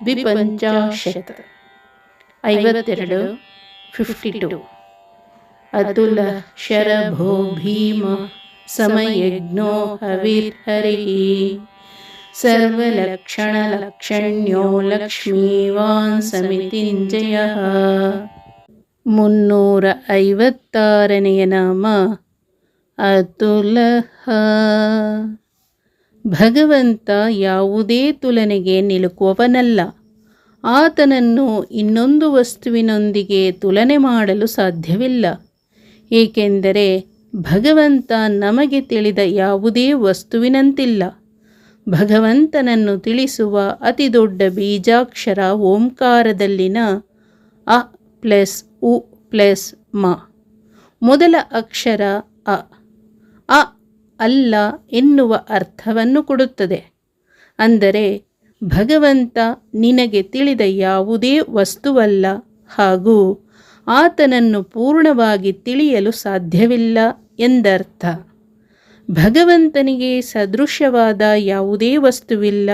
ದ್ವಿಪಂಚಾಶತ್ ಐವತ್ತೆರಡು fifty two ಅತುಲ ಶರಭೋ ಭೀಮ ಸಮಯಜ್ಞೋ ಹವಿರ್ಹರಿ ಸರ್ವಲಕ್ಷಣಲಕ್ಷಣ್ಯೋ ಲಕ್ಷ್ಮೀವಾನ್ ಸಮಿತಿಂಜಯ ಮುನ್ನೂರ ಐವತ್ತಾರನೆಯ ನಾಮ ಅತುಲಹ ಭಗವಂತ ಯಾವುದೇ ತುಲನೆಗೆ ನಿಲುಕುವವನಲ್ಲ. ಆತನನ್ನು ಇನ್ನೊಂದು ವಸ್ತುವಿನೊಂದಿಗೆ ತುಲನೆ ಮಾಡಲು ಸಾಧ್ಯವಿಲ್ಲ. ಏಕೆಂದರೆ ಭಗವಂತ ನಮಗೆ ತಿಳಿದ ಯಾವುದೇ ವಸ್ತುವಿನಂತಿಲ್ಲ. ಭಗವಂತನನ್ನು ತಿಳಿಸುವ ಅತಿ ದೊಡ್ಡ ಬೀಜಾಕ್ಷರ ಓಂಕಾರದಲ್ಲಿನ ಅ ಪ್ಲಸ್ ಉ ಪ್ಲಸ್ ಮ. ಮೊದಲ ಅಕ್ಷರ ಅ. ಅ ಅಲ್ಲ ಎನ್ನುವ ಅರ್ಥವನ್ನು ಕೊಡುತ್ತದೆ. ಅಂದರೆ, ಭಗವಂತ ನಿನಗೆ ತಿಳಿದ ಯಾವುದೇ ವಸ್ತುವಲ್ಲ ಹಾಗೂ ಆತನನ್ನು ಪೂರ್ಣವಾಗಿ ತಿಳಿಯಲು ಸಾಧ್ಯವಿಲ್ಲ ಎಂದರ್ಥ. ಭಗವಂತನಿಗೆ ಸದೃಶ್ಯವಾದ ಯಾವುದೇ ವಸ್ತುವಿಲ್ಲ.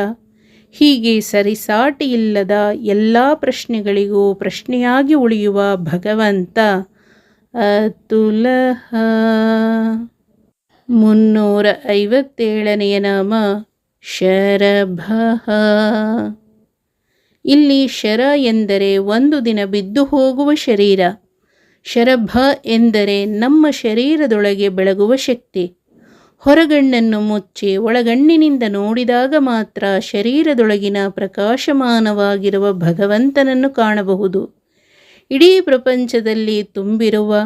ಹೀಗೆ ಸರಿಸಾಟಿಯಿಲ್ಲದ ಎಲ್ಲ ಪ್ರಶ್ನೆಗಳಿಗೂ ಪ್ರಶ್ನೆಯಾಗಿ ಉಳಿಯುವ ಭಗವಂತ ಅತುಲಹ. ಮುನ್ನೂರ ಐವತ್ತೇಳನೆಯ ನಾಮ ಶರಭ ಇಲ್ಲಿ ಶರ ಎಂದರೆ ಒಂದು ದಿನ ಬಿದ್ದು ಹೋಗುವ ಶರೀರ. ಶರಭ ಎಂದರೆ ನಮ್ಮ ಶರೀರದೊಳಗೆ ಬೆಳಗುವ ಶಕ್ತಿ. ಹೊರಗಣ್ಣನ್ನು ಮುಚ್ಚಿ ಒಳಗಣ್ಣಿನಿಂದ ನೋಡಿದಾಗ ಮಾತ್ರ ಶರೀರದೊಳಗಿನ ಪ್ರಕಾಶಮಾನವಾಗಿರುವ ಭಗವಂತನನ್ನು ಕಾಣಬಹುದು. ಇಡೀ ಪ್ರಪಂಚದಲ್ಲಿ ತುಂಬಿರುವ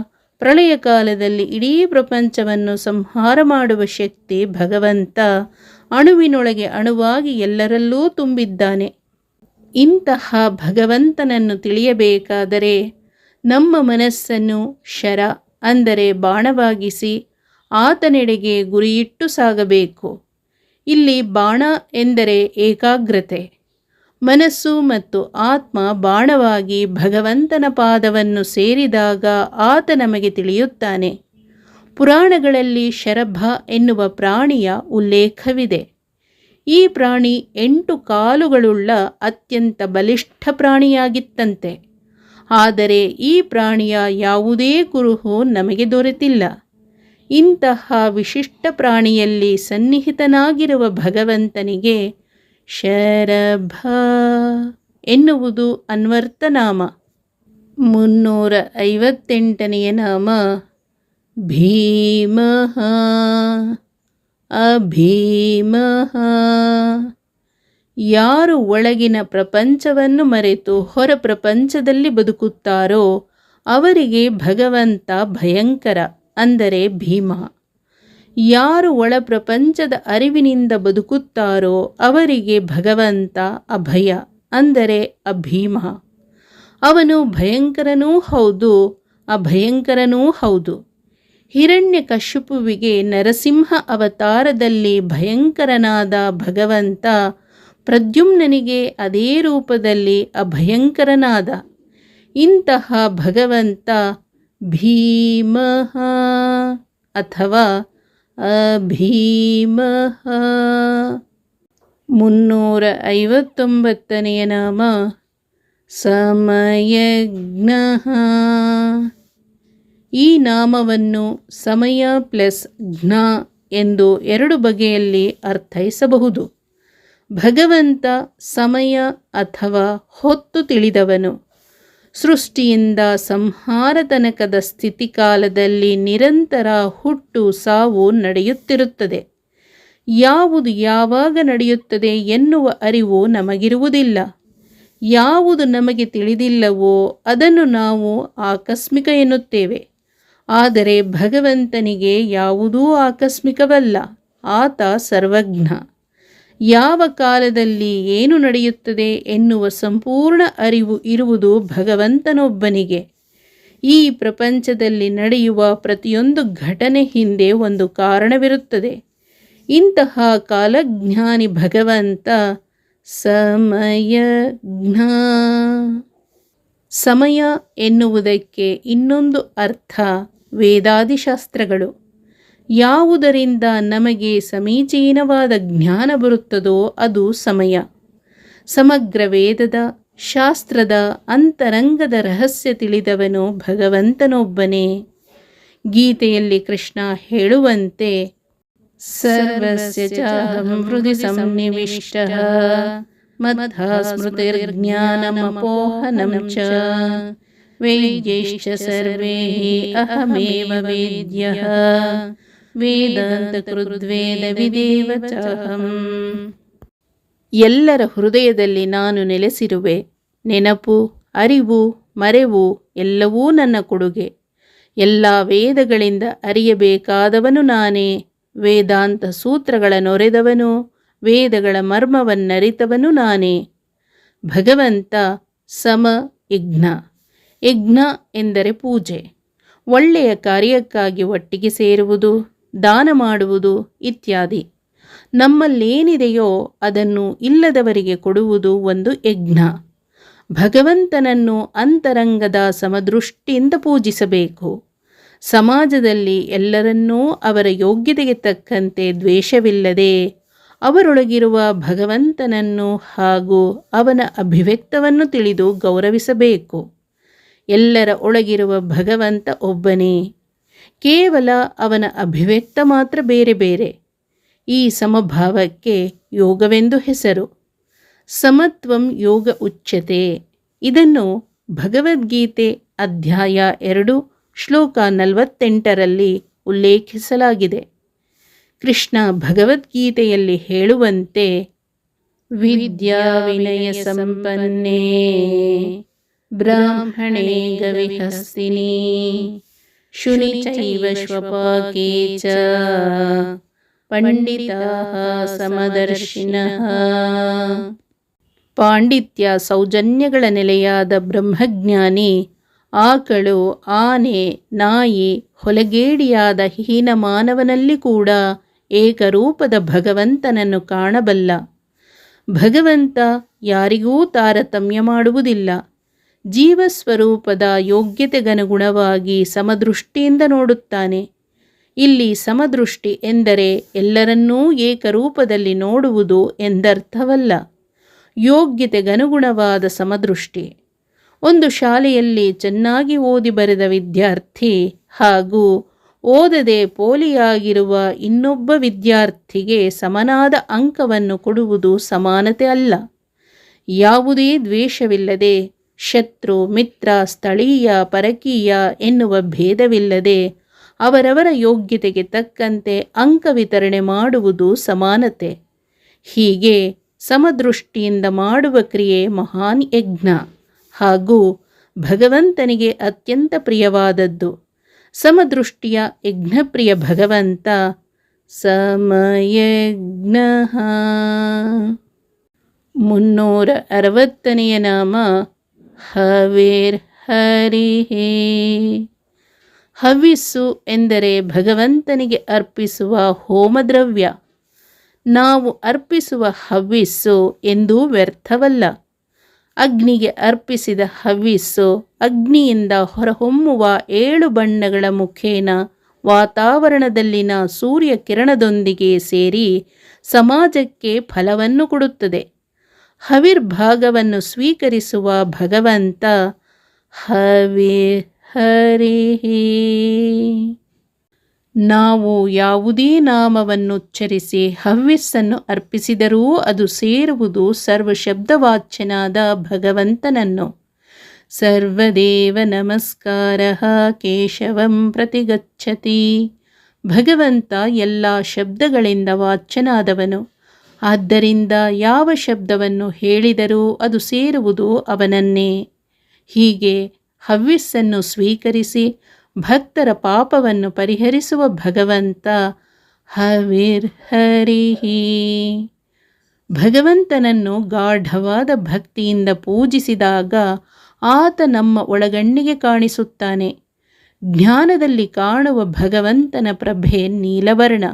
ಪ್ರಳಯ ಕಾಲದಲ್ಲಿ ಇಡೀ ಪ್ರಪಂಚವನ್ನು ಸಂಹಾರ ಮಾಡುವ ಶಕ್ತಿ ಭಗವಂತ ಅಣುವಿನೊಳಗೆ ಅಣುವಾಗಿ ಎಲ್ಲರಲ್ಲೂ ತುಂಬಿದ್ದಾನೆ. ಇಂತಹ ಭಗವಂತನನ್ನು ತಿಳಿಯಬೇಕಾದರೆ ನಮ್ಮ ಮನಸ್ಸನ್ನು ಶರ ಅಂದರೆ ಬಾಣವಾಗಿಸಿ ಆತನೆಡೆಗೆ ಗುರಿಯಿಟ್ಟು ಸಾಗಬೇಕು. ಇಲ್ಲಿ ಬಾಣ ಎಂದರೆ ಏಕಾಗ್ರತೆ. ಮನಸ್ಸು ಮತ್ತು ಆತ್ಮ ಬಾಣವಾಗಿ ಭಗವಂತನ ಪಾದವನ್ನು ಸೇರಿದಾಗ ಆತ ನಮಗೆ ತಿಳಿಯುತ್ತಾನೆ. ಪುರಾಣಗಳಲ್ಲಿ ಶರಭ ಎನ್ನುವ ಪ್ರಾಣಿಯ ಉಲ್ಲೇಖವಿದೆ. ಈ ಪ್ರಾಣಿ ಎಂಟು ಕಾಲುಗಳುಳ್ಳ ಅತ್ಯಂತ ಬಲಿಷ್ಠ ಪ್ರಾಣಿಯಾಗಿತ್ತಂತೆ. ಆದರೆ ಈ ಪ್ರಾಣಿಯ ಯಾವುದೇ ಕುರುಹು ನಮಗೆ ದೊರೆತಿಲ್ಲ. ಇಂತಹ ವಿಶಿಷ್ಟ ಪ್ರಾಣಿಯಲ್ಲಿ ಸನ್ನಿಹಿತನಾಗಿರುವ ಭಗವಂತನಿಗೆ ಶರಭ ಎನ್ನುವುದು ಅನ್ವರ್ತನಾಮ. ಮುನ್ನೂರ ಐವತ್ತೆಂಟನೆಯ ನಾಮ ಭೀಮ. ಅಭೀಮ. ಯಾರು ಒಳಗಿನ ಪ್ರಪಂಚವನ್ನು ಮರೆತು ಹೊರ ಪ್ರಪಂಚದಲ್ಲಿ ಬದುಕುತ್ತಾರೋ ಅವರಿಗೆ ಭಗವಂತ ಭಯಂಕರ, ಅಂದರೆ ಭೀಮ. ಯಾರು ಒಳ ಪ್ರಪಂಚದ ಅರಿವಿನಿಂದ ಬದುಕುತ್ತಾರೋ ಅವರಿಗೆ ಭಗವಂತ ಅಭಯ, ಅಂದರೆ ಅಭೀಮ. ಅವನು ಭಯಂಕರನೂ ಹೌದು, ಅಭಯಂಕರನೂ ಹೌದು. ಹಿರಣ್ಯ ಕಶ್ಯಪುವಿಗೆ ನರಸಿಂಹ ಅವತಾರದಲ್ಲಿ ಭಯಂಕರನಾದ ಭಗವಂತ ಪ್ರದ್ಯುಮ್ನನಿಗೆ ಅದೇ ರೂಪದಲ್ಲಿ ಅಭಯಂಕರನಾದ. ಇಂತಹ ಭಗವಂತ ಭೀಮಃ ಅಥವಾ ಅಭೀಮಃ ಮುನ್ನೂರ ಐವತ್ತೊಂಬತ್ತನೆಯ ನಾಮ, ಸಮಯಜ್ಞ. ಈ ನಾಮವನ್ನು ಸಮಯ ಪ್ಲಸ್ ಜ್ಞ ಎಂದು ಎರಡು ಬಗೆಯಲ್ಲಿ ಅರ್ಥೈಸಬಹುದು. ಭಗವಂತ ಸಮಯ ಅಥವಾ ಹೊತ್ತು ತಿಳಿದವನು. ಸೃಷ್ಟಿಯಿಂದ ಸಂಹಾರ ತನಕದ ಸ್ಥಿತಿಕಾಲದಲ್ಲಿ ನಿರಂತರ ಹುಟ್ಟು ಸಾವು ನಡೆಯುತ್ತಿರುತ್ತದೆ. ಯಾವುದು ಯಾವಾಗ ನಡೆಯುತ್ತದೆ ಎನ್ನುವ ಅರಿವು ನಮಗಿರುವುದಿಲ್ಲ. ಯಾವುದು ನಮಗೆ ತಿಳಿದಿಲ್ಲವೋ ಅದನ್ನು ನಾವು ಆಕಸ್ಮಿಕ ಎನ್ನುತ್ತೇವೆ. ಆದರೆ ಭಗವಂತನಿಗೆ ಯಾವುದೂ ಆಕಸ್ಮಿಕವಲ್ಲ. ಆತ ಸರ್ವಜ್ಞ. ಯಾವ ಕಾಲದಲ್ಲಿ ಏನು ನಡೆಯುತ್ತದೆ ಎನ್ನುವ ಸಂಪೂರ್ಣ ಅರಿವು ಇರುವುದು ಭಗವಂತನೊಬ್ಬನಿಗೆ. ಈ ಪ್ರಪಂಚದಲ್ಲಿ ನಡೆಯುವ ಪ್ರತಿಯೊಂದು ಘಟನೆ ಹಿಂದೆ ಒಂದು ಕಾರಣವಿರುತ್ತದೆ. ಇಂತಹ ಕಾಲಜ್ಞಾನಿ ಭಗವಂತ ಸಮಯಜ್ಞ. ಸಮಯ ಎನ್ನುವುದಕ್ಕೆ ಇನ್ನೊಂದು ಅರ್ಥ ವೇದಾದಿಶಾಸ್ತ್ರಗಳು. ಯಾವುದರಿಂದ ನಮಗೆ ಸಮೀಚೀನವಾದ ಜ್ಞಾನ ಬರುತ್ತದೋ ಅದು ಸಮಯ. ಸಮಗ್ರ ವೇದದ ಶಾಸ್ತ್ರದ ಅಂತರಂಗದ ರಹಸ್ಯ ತಿಳಿದವನು ಭಗವಂತನೊಬ್ಬನೇ. ಗೀತೆಯಲ್ಲಿ ಕೃಷ್ಣ ಹೇಳುವಂತೆ, ಸರ್ವಸ್ಯ ಚಾಹಂ ಹೃದಯ ಸನ್ನಿವಿಷ್ಟಃ ಮದ್ಧ ಸ್ಮೃತಿರ್ಜ್ಞಾನಮಪೋಹನಂ ಚ, ವೇದ್ಯೈಶ್ಚ ಸರ್ವೇ ಅಹಮೇವ ವೇದ್ಯಃ, ವೇದಾಂತಕೃದ್ವೇದ ವಿದೇವ ಚಾಹಂ. ಎಲ್ಲರ ಹೃದಯದಲ್ಲಿ ನಾನು ನೆಲೆಸಿರುವೆ. ನೆನಪು, ಅರಿವು, ಮರೆವು ಎಲ್ಲವೂ ನನ್ನ ಕೊಡುಗೆ. ಎಲ್ಲ ವೇದಗಳಿಂದ ಅರಿಯಬೇಕಾದವನು ನಾನೇ. ವೇದಾಂತ ಸೂತ್ರಗಳ ನೊರೆದವನು, ವೇದಗಳ ಮರ್ಮವನ್ನರಿತವನು ನಾನೇ. ಭಗವಂತ ಸಮ ಯಜ್ಞ. ಯಜ್ಞ ಎಂದರೆ ಪೂಜೆ. ಒಳ್ಳೆಯ ಕಾರ್ಯಕ್ಕಾಗಿ ಒಟ್ಟಿಗೆ ಸೇರುವುದು, ದಾನ ಮಾಡುವುದು ಇತ್ಯಾದಿ. ನಮ್ಮಲ್ಲೇನಿದೆಯೋ ಅದನ್ನು ಇಲ್ಲದವರಿಗೆ ಕೊಡುವುದು ಒಂದು ಯಜ್ಞ. ಭಗವಂತನನ್ನು ಅಂತರಂಗದ ಸಮದೃಷ್ಟಿಯಿಂದ ಪೂಜಿಸಬೇಕು. ಸಮಾಜದಲ್ಲಿ ಎಲ್ಲರನ್ನೂ ಅವರ ಯೋಗ್ಯತೆಗೆ ತಕ್ಕಂತೆ ದ್ವೇಷವಿಲ್ಲದೆ ಅವರೊಳಗಿರುವ ಭಗವಂತನನ್ನು ಹಾಗೂ ಅವನ ಅಭಿವ್ಯಕ್ತವನ್ನು ತಿಳಿದು ಗೌರವಿಸಬೇಕು. ಎಲ್ಲರ ಒಳಗಿರುವ ಭಗವಂತ ಒಬ್ಬನೇ. ಕೇವಲ ಅವನ ಅಭಿವ್ಯಕ್ತ ಮಾತ್ರ ಬೇರೆ ಬೇರೆ. ಈ ಸಮಭಾವಕ್ಕೆ ಯೋಗವೆಂದು ಹೆಸರು. ಸಮತ್ವಂ ಯೋಗ ಉಚ್ಯತೆ. ಇದನ್ನು ಭಗವದ್ಗೀತೆ ಅಧ್ಯಾಯ ಎರಡು, ಶ್ಲೋಕ ನಲವತ್ತೆಂಟರಲ್ಲಿ ಉಲ್ಲೇಖಿಸಲಾಗಿದೆ. ಕೃಷ್ಣ ಭಗವದ್ಗೀತೆಯಲ್ಲಿ ಹೇಳುವಂತೆ, ವಿದ್ಯಾ ವಿನಯ ಸಂಪನ್ನೇ, ಬ್ರಾಹ್ಮಣೇ ಗವಿಹಸ್ತಿನಿ ಚ ಪಂಡಿತಾಃ ಸಮದರ್ಶಿನಃ. ಪಾಂಡಿತ್ಯ ಸೌಜನ್ಯಗಳ ನೆಲೆಯಾದ ಬ್ರಹ್ಮಜ್ಞಾನಿ, ಆಕಳು, ಆನೆ, ನಾಯಿ, ಹೊಲಗೇಡಿಯಾದ ಹೀನ ಮಾನವನಲ್ಲಿ ಕೂಡ ಏಕರೂಪದ ಭಗವಂತನನ್ನು ಕಾಣಬಲ್ಲ. ಭಗವಂತ ಯಾರಿಗೂ ತಾರತಮ್ಯ ಮಾಡುವುದಿಲ್ಲ. ಜೀವಸ್ವರೂಪದ ಯೋಗ್ಯತೆಗನುಗುಣವಾಗಿ ಸಮದೃಷ್ಟಿಯಿಂದ ನೋಡುತ್ತಾನೆ. ಇಲ್ಲಿ ಸಮದೃಷ್ಟಿ ಎಂದರೆ ಎಲ್ಲರನ್ನೂ ಏಕರೂಪದಲ್ಲಿ ನೋಡುವುದು ಎಂದರ್ಥವಲ್ಲ. ಯೋಗ್ಯತೆಗನುಗುಣವಾದ ಸಮದೃಷ್ಟಿ. ಒಂದು ಶಾಲೆಯಲ್ಲಿ ಚೆನ್ನಾಗಿ ಓದಿ ಬರೆದ ವಿದ್ಯಾರ್ಥಿ ಹಾಗೂ ಓದದೆ ಪೋಲಿಯಾಗಿರುವ ಇನ್ನೊಬ್ಬ ವಿದ್ಯಾರ್ಥಿಗೆ ಸಮನಾದ ಅಂಕವನ್ನು ಕೊಡುವುದು ಸಮಾನತೆ ಅಲ್ಲ. ಯಾವುದೇ ದ್ವೇಷವಿಲ್ಲದೆ, ಶತ್ರು, ಮಿತ್ರ, ಸ್ಥಳೀಯ, ಪರಕೀಯ ಎನ್ನುವ ಭೇದವಿಲ್ಲದೆ ಅವರವರ ಯೋಗ್ಯತೆಗೆ ತಕ್ಕಂತೆ ಅಂಕ ವಿತರಣೆ ಮಾಡುವುದು ಸಮಾನತೆ. ಹೀಗೆ ಸಮದೃಷ್ಟಿಯಿಂದ ಮಾಡುವ ಕ್ರಿಯೆ ಮಹಾನ್ ಯಜ್ಞ ಹಾಗೂ ಭಗವಂತನಿಗೆ ಅತ್ಯಂತ ಪ್ರಿಯವಾದದ್ದು. ಸಮದೃಷ್ಟಿಯ ಯಜ್ಞಪ್ರಿಯ ಭಗವಂತ ಸಮಯಜ್ಞ. ಮುನ್ನೂರ ಅರವತ್ತನೆಯ ನಾಮ ಹವೇರ್ ಹರಿಹೇ. ಹವ್ಯಸ್ಸು ಎಂದರೆ ಭಗವಂತನಿಗೆ ಅರ್ಪಿಸುವ ಹೋಮದ್ರವ್ಯ. ನಾವು ಅರ್ಪಿಸುವ ಹವಿಸ್ಸು ಎಂದೂ ವ್ಯರ್ಥವಲ್ಲ. ಅಗ್ನಿಗೆ ಅರ್ಪಿಸಿದ ಹವಿಸ್ಸು ಅಗ್ನಿಯಿಂದ ಹೊರಹೊಮ್ಮುವ ಏಳು ಬಣ್ಣಗಳ ಮುಖೇನ ವಾತಾವರಣದಲ್ಲಿನ ಸೂರ್ಯ ಕಿರಣದೊಂದಿಗೆ ಸೇರಿ ಸಮಾಜಕ್ಕೆ ಫಲವನ್ನು ಕೊಡುತ್ತದೆ. ಹವಿರ್ಭಾಗವನ್ನು ಸ್ವೀಕರಿಸುವ ಭಗವಂತ ಹವಿ ಹರಿಹಿ ನಾವು ಯಾವುದೇ ನಾಮವನ್ನು ಉಚ್ಚರಿಸಿ ಹವ್ಯಸ್ಸನ್ನು ಅರ್ಪಿಸಿದರೂ ಅದು ಸೇರುವುದು ಸರ್ವಶಬ್ದವಾಚ್ಯನಾದ ಭಗವಂತನನ್ನು. ಸರ್ವದೇವ ನಮಸ್ಕಾರ ಕೇಶವಂ ಪ್ರತಿಗಚ್ಚತಿ. ಭಗವಂತ ಎಲ್ಲ ಶಬ್ದಗಳಿಂದ ವಾಚ್ಯನಾದವನು. ಆದ್ದರಿಂದ ಯಾವ ಶಬ್ದವನ್ನು ಹೇಳಿದರೂ ಅದು ಸೇರುವುದು ಅವನನ್ನೇ. ಹೀಗೆ ಹವ್ಯಸ್ಸನ್ನು ಸ್ವೀಕರಿಸಿ ಭಕ್ತರ ಪಾಪವನ್ನು ಪರಿಹರಿಸುವ ಭಗವಂತ ಹವಿರ್ ಹರಿಹಿ ಭಗವಂತನನ್ನು ಗಾಢವಾದ ಭಕ್ತಿಯಿಂದ ಪೂಜಿಸಿದಾಗ ಆತ ನಮ್ಮ ಒಳಗಣ್ಣಿಗೆ ಕಾಣಿಸುತ್ತಾನೆ. ಜ್ಞಾನದಲ್ಲಿ ಕಾಣುವ ಭಗವಂತನ ಪ್ರಭೆ ನೀಲವರ್ಣ.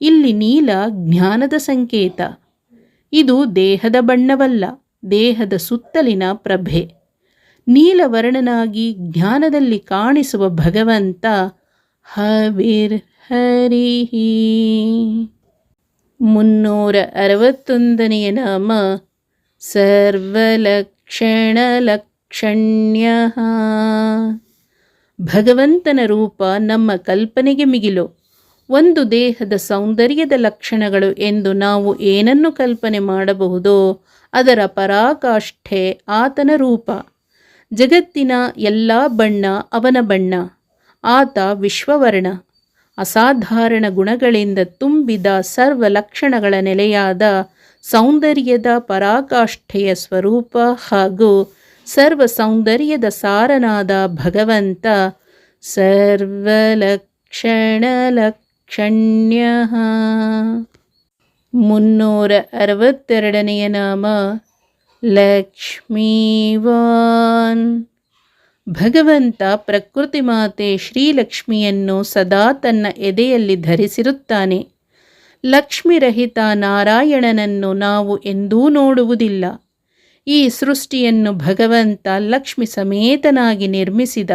ಇಲ್ಲಿ ನೀಲ ಜ್ಞಾನದ ಸಂಕೇತ. ಇದು ದೇಹದ ಬಣ್ಣವಲ್ಲ, ದೇಹದ ಸುತ್ತಲಿನ ಪ್ರಭೆ. ನೀಲವರ್ಣನಾಗಿ ಜ್ಞಾನದಲ್ಲಿ ಕಾಣಿಸುವ ಭಗವಂತ ಹವಿರ್ ಹರಿಹಿ ಮುನ್ನೂರ ಅರವತ್ತೊಂದನೆಯ ನಾಮ ಸರ್ವಲಕ್ಷಣಲಕ್ಷಣ್ಯ. ಭಗವಂತನ ರೂಪ ನಮ್ಮ ಕಲ್ಪನೆಗೆ ಮಿಗಿಲು. ಒಂದು ದೇಹದ ಸೌಂದರ್ಯದ ಲಕ್ಷಣಗಳು ಎಂದು ನಾವು ಏನನ್ನು ಕಲ್ಪನೆ ಮಾಡಬಹುದೋ ಅದರ ಪರಾಕಾಷ್ಠೆ ಆತನ ರೂಪ. ಜಗತ್ತಿನ ಎಲ್ಲ ಬಣ್ಣ ಅವನ ಬಣ್ಣ. ಆತ ವಿಶ್ವವರ್ಣ. ಅಸಾಧಾರಣ ಗುಣಗಳಿಂದ ತುಂಬಿದ ಸರ್ವ ಲಕ್ಷಣಗಳ ನೆಲೆಯಾದ ಸೌಂದರ್ಯದ ಪರಾಕಾಷ್ಠೆಯ ಸ್ವರೂಪ ಹಾಗೂ ಸರ್ವ ಸೌಂದರ್ಯದ ಸಾರನಾದ ಭಗವಂತ ಸರ್ವಲಕ್ಷಣಲಕ್ಷಣ್ಯ ಮುನ್ನೂರ ಅರವತ್ತೆರಡನೆಯ ನಾಮ ಲಕ್ಷ್ಮೀವಾನ್. ಭಗವಂತ ಪ್ರಕೃತಿ ಮಾತೆ ಶ್ರೀಲಕ್ಷ್ಮಿಯನ್ನು ಸದಾ ತನ್ನ ಎದೆಯಲ್ಲಿ ಧರಿಸಿರುತ್ತಾನೆ. ಲಕ್ಷ್ಮಿರಹಿತ ನಾರಾಯಣನನ್ನು ನಾವು ಎಂದೂ ನೋಡುವುದಿಲ್ಲ. ಈ ಸೃಷ್ಟಿಯನ್ನು ಭಗವಂತ ಲಕ್ಷ್ಮಿ ಸಮೇತನಾಗಿ ನಿರ್ಮಿಸಿದ.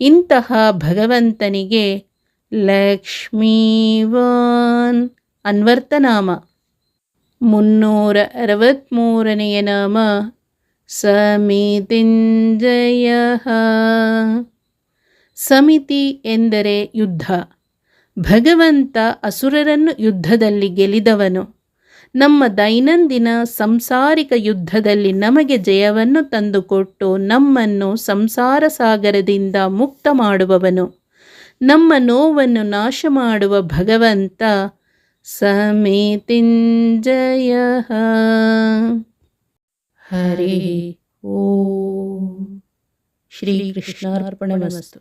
ಇಂತಹ ಭಗವಂತನಿಗೆ ಲಕ್ಷ್ಮೀವಾನ್ ಅನ್ವರ್ತನಾಮ ಮುನ್ನೂರ ಅರವತ್ತ್ಮೂರನೆಯ ನಾಮ ಸಮಿತಿಂಜಯ. ಸಮಿತಿ ಎಂದರೆ ಯುದ್ಧ. ಭಗವಂತ ಅಸುರರನ್ನು ಯುದ್ಧದಲ್ಲಿ ಗೆಲಿದವನು ನಮ್ಮ ದೈನಂದಿನ ಸಂಸಾರಿಕ ಯುದ್ಧದಲ್ಲಿ ನಮಗೆ ಜಯವನ್ನು ತಂದುಕೊಟ್ಟು ನಮ್ಮನ್ನು ಸಂಸಾರ ಸಾಗರದಿಂದ ಮುಕ್ತ ಮಾಡುವವನು. ನಮ್ಮ ನೋವನ್ನು ನಾಶ ಮಾಡುವ ಭಗವಂತ ಸಮಿತಿಂಜಯ ಹರಿ ಓಂ ಶ್ರೀಕೃಷ್ಣಾರ್ಪಣಮಸ್ತು